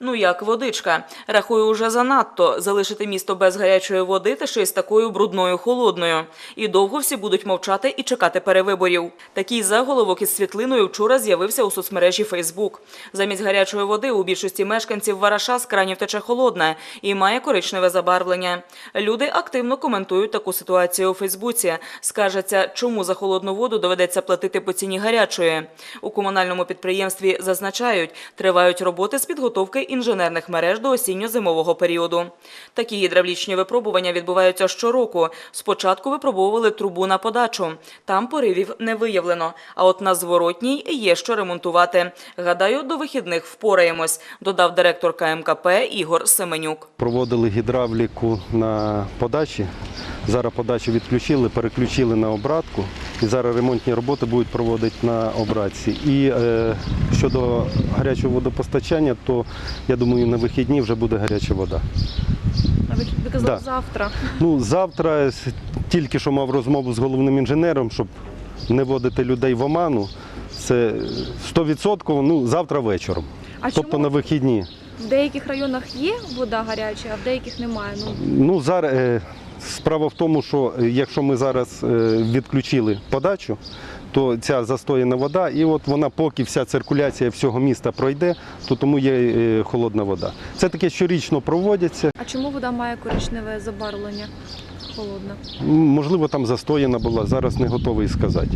Ну як водичка. Рахую, уже занадто залишити місто без гарячої води та з такою брудною холодною. І довго всі будуть мовчати і чекати перевиборів. Такий заголовок із світлиною вчора з'явився у соцмережі Фейсбук. Замість гарячої води у більшості мешканців Вараша з кранів тече холодна і має коричневе забарвлення. Люди активно коментують таку ситуацію у Фейсбуці. Скаржаться, чому за холодну воду доведеться платити по ціні гарячої. У комунальному підприємстві зазначають, тривають роботи з підготовки інженерних мереж до осінньо-зимового періоду. Такі гідравлічні випробування відбуваються щороку. Спочатку випробовували трубу на подачу. Там поривів не виявлено. А от на зворотній є що ремонтувати. Гадаю, до вихідних впораємось, додав директор КМКП Ігор Семенюк. Проводили гідравліку на подачі. Зараз подачу відключили, переключили на обратку. І зараз ремонтні роботи будуть проводити на обратці. І е, щодо гарячого водопостачання, то я думаю, на вихідні вже буде гаряча вода. А ви, ви казали Да. завтра. Ну, завтра тільки що мав розмову з головним інженером, щоб не вводити людей в оману. Це 100%, ну, завтра вечором. А тобто чому на вихідні. в деяких районах є вода гаряча, а в деяких немає? Ну Ну, зараз е, справа в тому, що е, якщо ми зараз е, відключили подачу, то ця застояна вода, і от вона, поки вся циркуляція всього міста пройде, то тому є е, холодна вода. Це таке щорічно проводяться. а чому вода має коричневе забарвлення? Холодна. Можливо, там застояна була, зараз не готовий сказати.